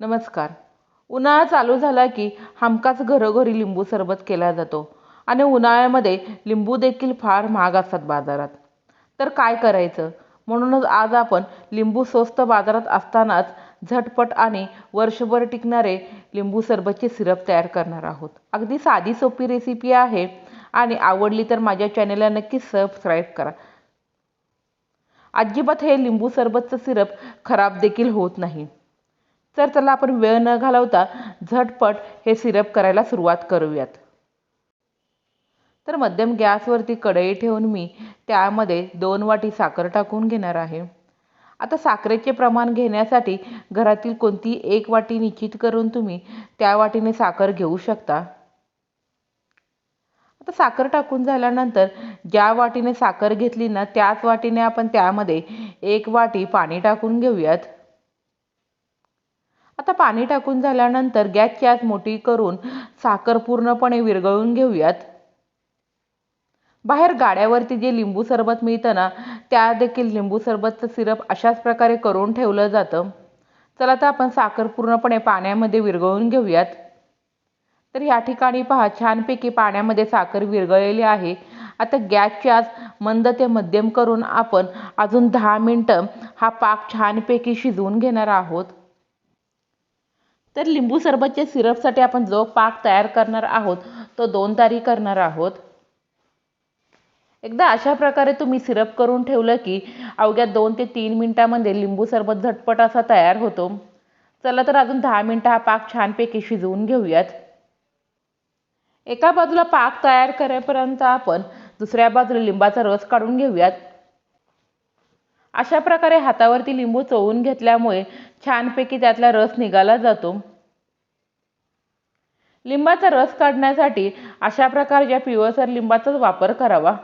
नमस्कार. उन्हाळा चालू झाला की हमखास घरोघरी लिंबू सरबत केला जातो आणि उन्हाळ्यामध्ये लिंबू देखील फार महाग असतात बाजारात. तर काय करायचं? म्हणूनच आज आपण लिंबू स्वस्त बाजारात असतानाच झटपट आणि वर्षभर टिकणारे लिंबू सरबतचे सिरप तयार करणार आहोत. अगदी साधी सोपी रेसिपी आहे आणि आवडली तर माझ्या चॅनेलला नक्कीच सबस्क्राईब करा. अजिबात हे लिंबू सरबतचं सिरप खराब देखील होत नाही. तर चला आपण वेळ न घालवता झटपट हे सिरप करायला सुरुवात करूयात. तर मध्यम गॅसवरती कढई ठेवून मी त्यामध्ये दोन वाटी साखर टाकून घेणार आहे. आता साखरेचे प्रमाण घेण्यासाठी घरातील कोणती एक वाटी निश्चित करून तुम्ही त्या वाटीने साखर घेऊ शकता. आता साखर टाकून झाल्यानंतर ज्या वाटीने साखर घेतली ना त्याच वाटीने आपण त्यामध्ये एक वाटी पाणी टाकून घेऊयात. आता पाणी टाकून झाल्यानंतर गॅसची आच मोठी करून साखर पूर्णपणे विरघळून घेऊयात. बाहेर गाड्यावरती जे लिंबू सरबत मिळतं ना त्या देखील लिंबू सरबतचं सिरप अशाच प्रकारे करून ठेवलं जातं. चला तर आपण साखर पूर्णपणे पाण्यामध्ये विरघळून घेऊयात. तर या ठिकाणी पहा छानपैकी पाण्यामध्ये साखर विरघळलेली आहे. आता गॅसची आज मंद ते मध्यम करून आपण अजून दहा मिनटं हा पाक छानपैकी शिजवून घेणार आहोत. तर लिंबू सरबतच्या सिरपसाठी आपण जो पाक तयार करणार आहोत तो दोन तारी करणार आहोत. एकदा अशा प्रकारे तुम्ही सिरप करून ठेवलं की अवघ्या दोन ते तीन मिनटामध्ये लिंबू सरबत झटपट असा तयार होतो. चला तर अजून दहा मिनटं हा पाक छानपैकी शिजवून घेऊयात. एका बाजूला पाक तयार करेपर्यंत आपण दुसऱ्या बाजूला लिंबाचा रस काढून घेऊयात. अशा प्रकारे हातावरती लिंबू चोळून घेतल्यामुळे छानपैकी त्यातला रस निघाला जातो. लिंबाचा रस काढण्यासाठी अशा प्रकारच्या पिवळसर लिंबाचाच वापर करावा.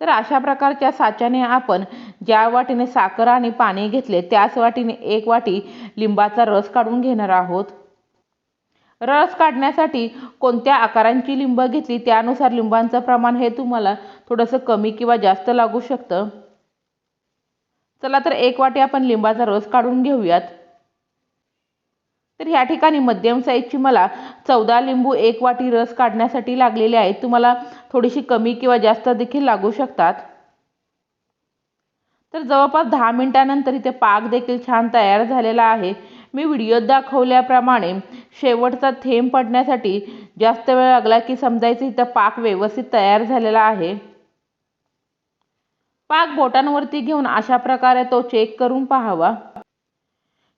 तर अशा प्रकारच्या साच्याने आपण ज्या वाटीने साखर आणि पाणी घेतले त्याच वाटीने एक वाटी लिंबाचा रस काढून घेणार आहोत. रस काढण्यासाठी कोणत्या आकारांची लिंब घेतली त्यानुसार लिंबांचं प्रमाण हे तुम्हाला थोडंसं कमी किंवा जास्त लागू शकतं. चला तर एक वाटी आपण लिंबाचा रस काढून घेऊयात. तर ह्या ठिकाणी मध्यम साईजची मला चौदा लिंबू एक वाटी रस काढण्यासाठी लागलेले आहेत. तुम्हाला थोडीशी कमी किंवा जास्त देखील लागू शकतात. तर जवळपास दहा मिनिटानंतर इथे पाक देखील छान तयार झालेला आहे. मी व्हिडिओत दाखवल्याप्रमाणे शेवटचा थेंब पडण्यासाठी जास्त वेळ लागला की समजायचं इथं पाक व्यवस्थित तयार झालेला आहे. पाक बोटांवरती घेऊन अशा प्रकारे तो चेक करून पाहावा.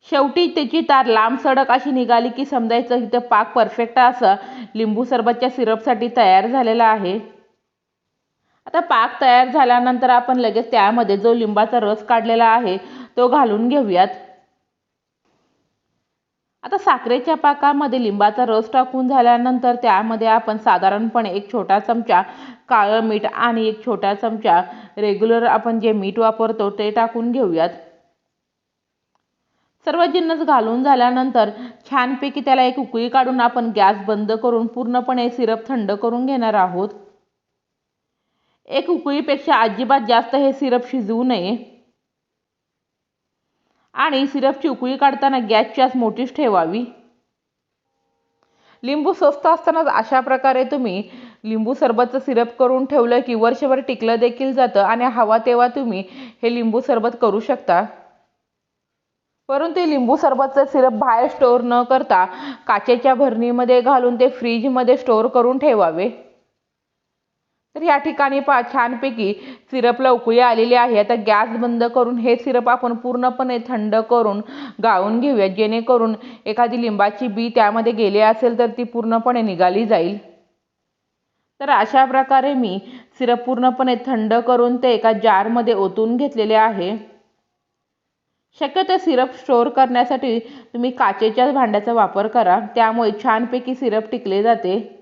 शेवटी त्याची तार लांब सडक अशी निघाली की समजायचं इथं पाक परफेक्ट असा लिंबू सरबतच्या सिरपसाठी तयार झालेला आहे. आता पाक तयार झाल्यानंतर आपण लगेच त्यामध्ये जो लिंबाचा रस काढलेला आहे तो घालून घेऊयात. आता साखरेच्या पाकामध्ये लिंबाचा रस टाकून झाल्यानंतर त्यामध्ये आपण साधारणपणे एक छोटा चमचा काळं मीठ आणि एक छोटा चमचा रेग्युलर आपण जे मीठ वापरतो ते टाकून घेऊयात. सर्व जिन्नस घालून झाल्यानंतर छानपैकी त्याला एक उकळी काढून आपण गॅस बंद करून पूर्णपणे सिरप थंड करून घेणार आहोत. एक उकळीपेक्षा अजिबात जास्त हे सिरप शिजवू नये. आणि सिरपची उकळी काढताना गॅसची आस मोठीच ठेवावी. लिंबू स्वस्त असतानाच अशा प्रकारे तुम्ही लिंबू सरबतचं सिरप करून ठेवलं की वर्षभर टिकलं देखील जातं आणि हवा तेव्हा तुम्ही हे लिंबू सरबत करू शकता. परंतु लिंबू सरबतचं सिरप बाहेर स्टोअर न करता काचेच्या भरणीमध्ये घालून ते फ्रीजमध्ये स्टोअर करून ठेवावे. तर या ठिकाणी पा छानपैकी सिरपला उकळी आलेली आहे. आता गॅस बंद करून हे सिरप आपण पूर्णपणे थंड करून गाळून घेऊया जेणेकरून एखादी लिंबाची बी त्यामध्ये गेली असेल तर ती पूर्णपणे निघाली जाईल. तर अशा प्रकारे मी सिरप पूर्णपणे थंड करून ते एका जारमध्ये ओतून घेतलेले आहे. शक्यतो सिरप स्टोअर करण्यासाठी तुम्ही काचेच्या भांड्याचा वापर करा. त्यामुळे छानपैकी सिरप टिकले जाते.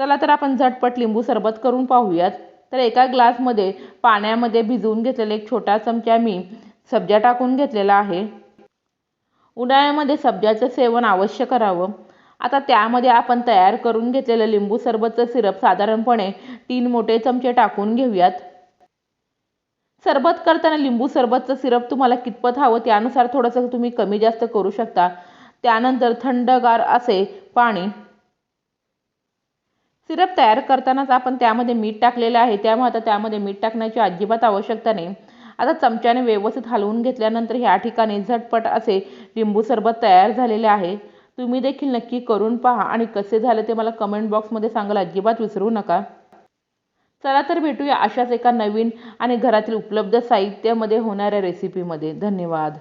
चला तर आपण झटपट लिंबू सरबत करून पाहूयात. तर एका ग्लासमध्ये पाण्यामध्ये भिजवून घेतलेला एक छोटा चमचा मी सब्जा टाकून घेतलेला आहे. उन्हाळ्यामध्ये सब्जाचं सेवन अवश्य करावं. आता त्यामध्ये आपण तयार करून घेतलेलं लिंबू सरबतचं सिरप साधारणपणे तीन मोठे चमचे टाकून घेऊयात. सरबत करताना लिंबू सरबतचं सिरप तुम्हाला कितपत हवं त्यानुसार थोडंसं तुम्ही कमी जास्त करू शकता. त्यानंतर थंडगार असे पाणी सिरप तयार करतानाच आपण त्यामध्ये मीठ टाकलेलं आहे. त्यामुळे आता त्यामध्ये मीठ टाकण्याची अजिबात आवश्यकता नाही. आता चमच्याने व्यवस्थित हलवून घेतल्यानंतर ह्या ठिकाणी झटपट असे लिंबू सरबत तयार झालेले आहे. तुम्ही देखील नक्की करून पहा आणि कसे झाले ते मला कमेंट बॉक्समध्ये सांगायला अजिबात विसरू नका. चला तर भेटूया अशाच एका नवीन आणि घरातील उपलब्ध साहित्यामध्ये होणाऱ्या रेसिपीमध्ये धन्यवाद.